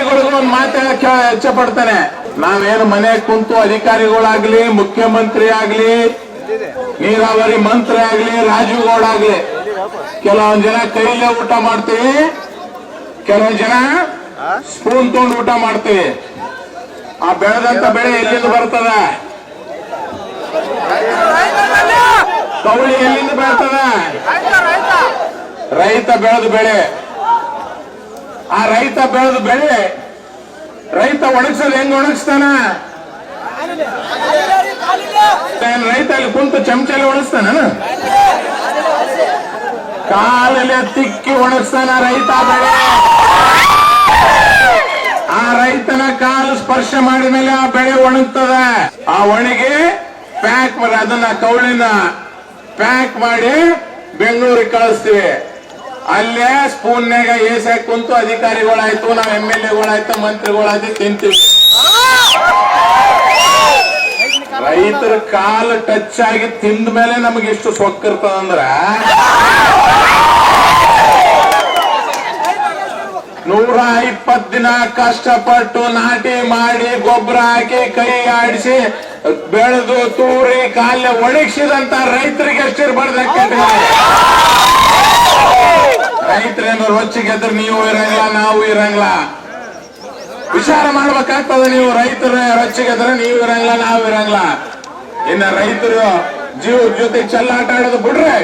ಅಧಿಕಾರಿಗಳಿಗೂ ಒಂದು ಮಾತಾಡಕ್ಕೆ ಇಚ್ಛೆ ಪಡ್ತೇನೆ ನಾವೇನು ಮನೆ ಕುಂತು ಅಧಿಕಾರಿಗಳಾಗ್ಲಿ ಮುಖ್ಯಮಂತ್ರಿ ಆಗ್ಲಿ ನೀರಾವರಿ ಮಂತ್ರಿ ಆಗ್ಲಿ ರಾಜೀವ್ಗೌಡ ಆಗ್ಲಿ ಕೆಲವೊಂದ್ ಜನ ಕೈಲೇ ಊಟ ಮಾಡ್ತೀವಿ, ಕೆಲವೊಂದ್ ಜನ ಸ್ಪೂನ್ ತೊಗೊಂಡು ಊಟ ಮಾಡ್ತೀವಿ. ಆ ಬೆಳೆದಂತ ಬೆಳೆ ಎಲ್ಲಿಂದ ಬರ್ತದ? ಕವಳಿ ಎಲ್ಲಿಂದ ಬರ್ತದ? ರೈತ ಬೆಳೆದ ಬೆಳೆ. ಆ ರೈತ ಬೆಳೆದ ಬೆಳೆ, ರೈತ ಒಣಗಿಸೋದು ಹೆಂಗ್ ಒಣಗಿಸ್ತಾನ? ರೈತ ಅಲ್ಲಿ ಕುಂತು ಚಮಚಲ್ಲಿ ಒಣಗಿಸ್ತಾನ ಕಾಲಲ್ಲಿ ತಿಕ್ಕಿ ಒಣಗಿಸ್ತಾನ ರೈತ ಬೆಳೆ. ಆ ರೈತನ ಕಾಲು ಸ್ಪರ್ಶ ಮಾಡಿದ ಮೇಲೆ ಆ ಬೆಳೆ ಒಣಗ್ತದ. ಆ ಒಣಗಿ ಪ್ಯಾಕ್ ಮಾಡಿ, ಅದನ್ನ ಕೌಳಿನ ಪ್ಯಾಕ್ ಮಾಡಿ ಬೆಂಗಳೂರಿಗೆ ಕಳಿಸ್ತೀವಿ. ಅಲ್ಲೇ ಸ್ಪೂನ್ಯಾಗ ಏಸಾಕ್ ಕುಂತು ಅಧಿಕಾರಿಗಳಾಯ್ತು, ನಾವ್ ಎಂ ಎಲ್ ಎಗಳಾಯ್ತು ಮಂತ್ರಿಗಳಾಯ್ತು ತಿಂತೀವಿ. ರೈತರ ಕಾಲು ಟಚ್ ಆಗಿ ತಿಂದ ಮೇಲೆ ನಮ್ಗೆ ಎಷ್ಟು ಸೊಕ್ಕಿರ್ತದಂದ್ರ ನೂರ ಇಪ್ಪತ್ ದಿನ ಕಷ್ಟಪಟ್ಟು ನಾಟಿ ಮಾಡಿ ಗೊಬ್ಬರ ಹಾಕಿ ಕೈ ಆಡಿಸಿ ಬೆಳೆದು ತೂರಿ ಕಾಲ ಒಣಗಿಸಿದಂತ ರೈತರಿಗೆ ಎಷ್ಟಿರ್ಬಾರ್ದು ರೈತರೇನು ರೊಚ್ಚಿಗೆದ್ರೆ ನೀವು ಇರಂಗಿಲ್ಲ ನಾವು ಇರಂಗಿಲ್ಲ ವಿಚಾರ ಮಾಡ್ಬೇಕಾಗ್ತದೆ ನೀವು ರೈತರ ರೊಚ್ಚಿಗೆದ್ರೆ ನೀವು ಇರಂಗಿಲ್ಲ ನಾವು ಇರಂಗಿಲ್ಲ ಇನ್ನ ರೈತರು ಜೀವ ಜೊತೆ ಚೆಲ್ಲಾಟ ಆಡೋದು ಬಿಡ್ರೆ